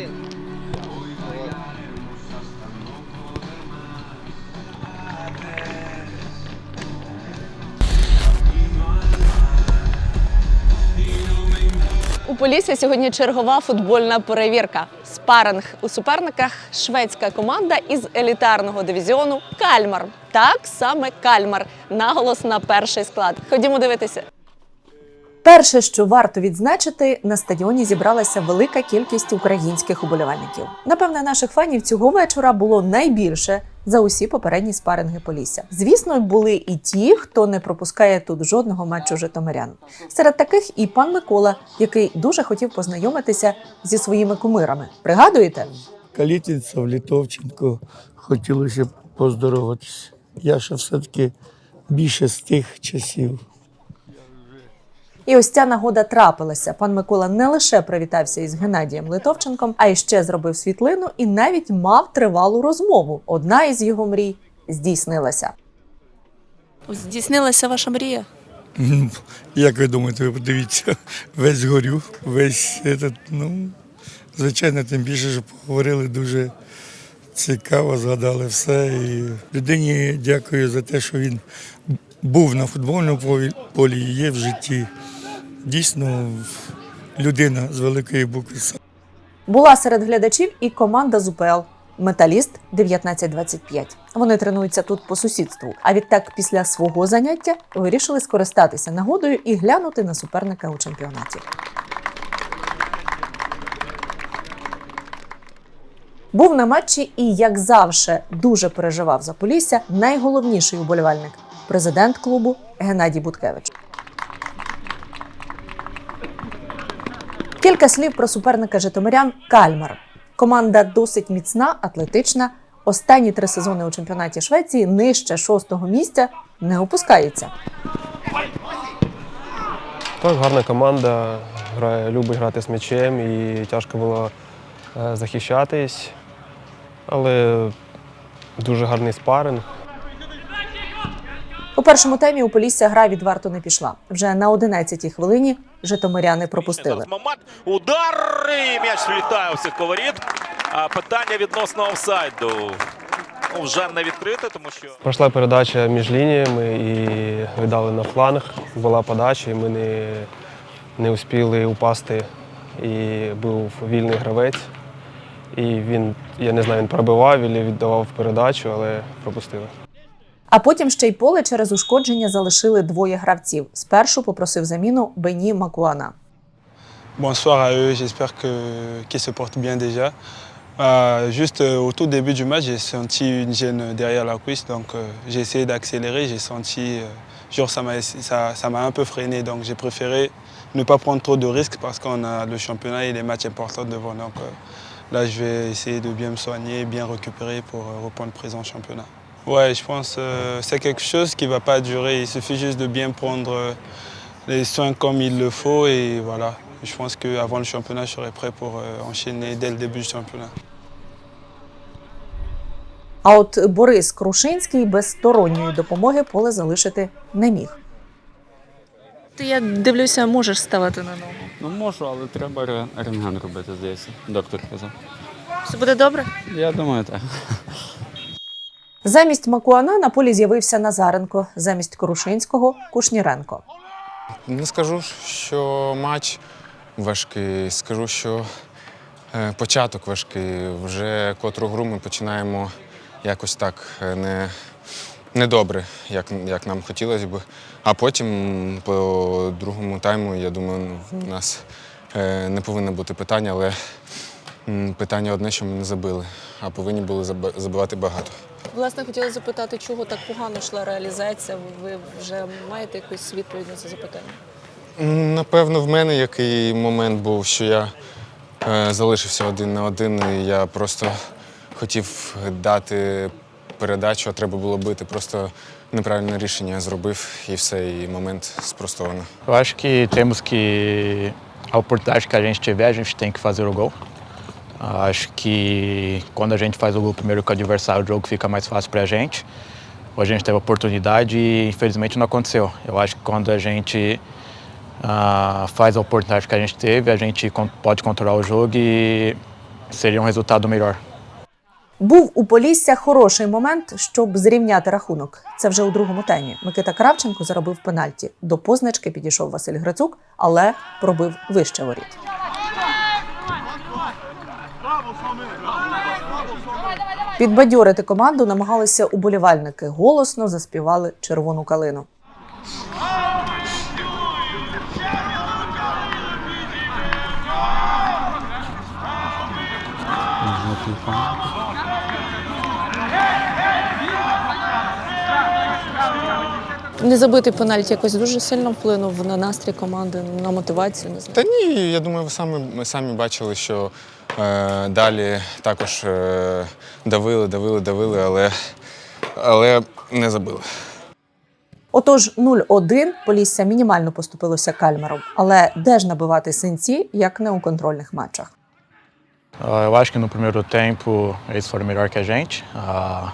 один. У Полісся сьогодні чергова футбольна перевірка. Спаринг у суперниках шведська команда із елітарного дивізіону Кальмар. Так саме Кальмар. Наголос на перший склад. Ходімо дивитися. Перше, що варто відзначити, на стадіоні зібралася велика кількість українських уболівальників. Напевне, наших фанів цього вечора було найбільше за усі попередні спаринги Полісся. Звісно, були і ті, хто не пропускає тут жодного матчу житомирян. Серед таких і пан Микола, який дуже хотів познайомитися зі своїми кумирами. Пригадуєте? Калітинцев, Літовченко, хотілося б поздороватися. Я ще все-таки більше з тих часів. І ось ця нагода трапилася. Пан Микола не лише привітався із Геннадієм Литовченком, а й ще зробив світлину і навіть мав тривалу розмову. Одна із його мрій здійснилася. Здійснилася ваша мрія? Ну, Як ви думаєте, ви подивіться, весь горю, весь этот, ну, звичайно, тим більше, що поговорили дуже цікаво, згадали все. І людині дякую за те, що він був на футбольному полі- полі і є в житті. Дійсно, людина з великої букви. Була серед глядачів і команда з УПЛ Металіст 1925. Вони тренуються тут по сусідству. А відтак, після свого заняття вирішили скористатися нагодою і глянути на суперника у чемпіонаті. Був на матчі і, як завжди, дуже переживав за Полісся найголовніший уболівальник президент клубу Геннадій Буткевич. Кілька слів про суперника Житомирян Кальмар. Команда досить міцна, атлетична. Останні три сезони у чемпіонаті Швеції нижче шостого місця не опускається. Так, гарна команда, грає, любить грати з м'ячем і тяжко було е, захищатись. Але дуже гарний спаринг. У першому темі у Полісся гра відверто не пішла. Вже на 11-й хвилині житомиряни пропустили. Момент. Удар і м'яч влітає у всіх воріт. А питання відносно офсайду ну, вже не відкрите, тому що Пройшла передача між лініями і віддали на фланг. Була подача, і ми не, не успіли упасти. І був вільний гравець. І він, я не знаю, він пробивав і віддавав передачу, але пропустили. А потім ще й поле через ушкодження залишили двоє гравців. Спершу попросив заміну Бені Макуана. Bonsoir à eux, j'espère que- qu'ils se portent bien déjà. Euh, juste euh, au tout début du match, j'ai senti une gêne derrière la cuisse, donc euh, j'ai essayé d'accélérer, j'ai senti, euh, genre ça m'a ça, ça m'a un peu freiné, donc j'ai préféré ne pas prendre trop de risques parce qu'on a le championnat et les matchs importants devant. Donc euh, là, je vais essayer de bien me soigner, bien récupérer pour euh, reprendre présent au championnat. Ouais, je pense que euh, c'est quelque chose qui ne va pas durer, il suffit juste de bien prendre euh, les soins comme il le faut et voilà. Je pense qu'avant le championnat, je serai prêt pour euh, enchaîner dès le début du championnat. А от Борис Крушинський без сторонньої допомоги поле залишити не міг. Ти, я дивлюся, можеш ставати на ногу. Ну можу, але треба рентген робити, здається. Доктор казав. Все буде добре? Я думаю, так. Замість Макуана на полі з'явився Назаренко, замість Крушинського Кушніренко. Не скажу, що матч важкий, скажу, що е, початок важкий. Вже котру гру ми починаємо якось так е, не, добре, як, як нам хотілося б. А потім по другому тайму, я думаю, у нас е, не повинно бути питання, але питання одне, що ми не забили, а повинні були забивати багато. Власне, хотіла запитати, чого так погано йшла реалізація. Ви вже маєте якусь відповідь на це запитання? Напевно, в мене який момент був, що я е, залишився один на один, і я просто хотів дати передачу, а треба було bити. Просто неправильне рішення зробив і все, і момент спростовано. Eu acho que temos que. A oportunidade que a gente tiver, a gente tem que fazer o gol. Acho que quando a gente faz o gol primeiro com o adversário, o jogo fica mais fácil pra gente. Hoje a gente teve a oportunidade e infelizmente não aconteceu. Eu acho que quando a gente ah, faz a oportunidade que a gente teve, a gente pode controlar o jogo e seria um resultado melhor. Був у Полісся хороший момент, щоб зрівняти рахунок. Це вже у другому таймі. Микита Кравченко заробив пенальті. До позначки підійшов Василь Грицук, але пробив вище воріт. Підбадьорити команду намагалися уболівальники. Голосно заспівали червону калину. Не забитий пенальті якось дуже сильно вплинув на настрій команди, на мотивацію. Не знаю. Та ні, я думаю, ви самі, ми самі бачили, що далі також е, давили, давили, давили, але, але не забили. Отож, 0-1 Полісся мінімально поступилося кальмаром. Але де ж набивати синці, як не у контрольних матчах? Ah, eu acho que no primeiro tempo eles foram melhor que a gente. Ah,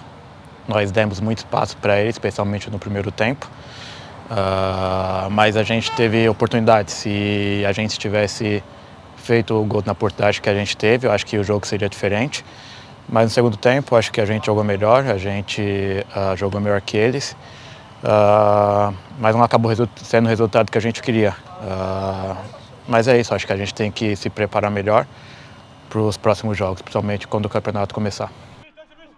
nós demos muito espaço para eles, especialmente no primeiro tempo. Ah, mas a gente teve oportunidade. Se a gente tivesse feito o gol na portagem que a gente teve, eu acho que o jogo seria diferente. Mas no segundo tempo, eu acho que a gente jogou melhor, a gente ah, jogou melhor que eles. Ah, mas não acabou resu- sendo o resultado que a gente queria. Ah, mas é isso, acho que a gente tem que se preparar melhor para os próximos jogos, principalmente quando o campeonato começar.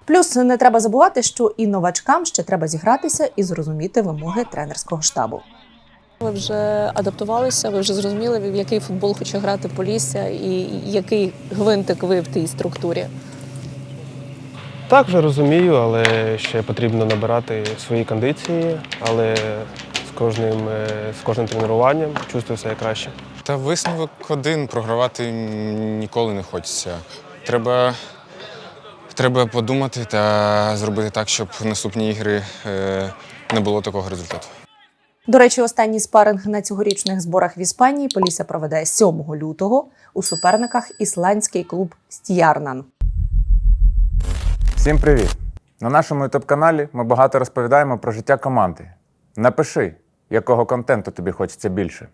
Плюс не треба забувати, що і новачкам ще треба зігратися і зрозуміти вимоги тренерського штабу. Ви вже адаптувалися, ви вже зрозуміли, в який футбол хоче грати Полісся і який гвинтик ви в тій структурі. Так, вже розумію, але ще потрібно набирати свої кондиції, але з кожним, е, з кожним тренуванням чувствую себе краще. Та висновок один програвати ніколи не хочеться. Треба, треба подумати та зробити так, щоб в наступні ігри е, не було такого результату. До речі, останній спаринг на цьогорічних зборах в Іспанії Полісся проведе 7 лютого у суперниках ісландський клуб Стіярнан. Всім привіт! На нашому youtube каналі ми багато розповідаємо про життя команди. Напиши, якого контенту тобі хочеться більше.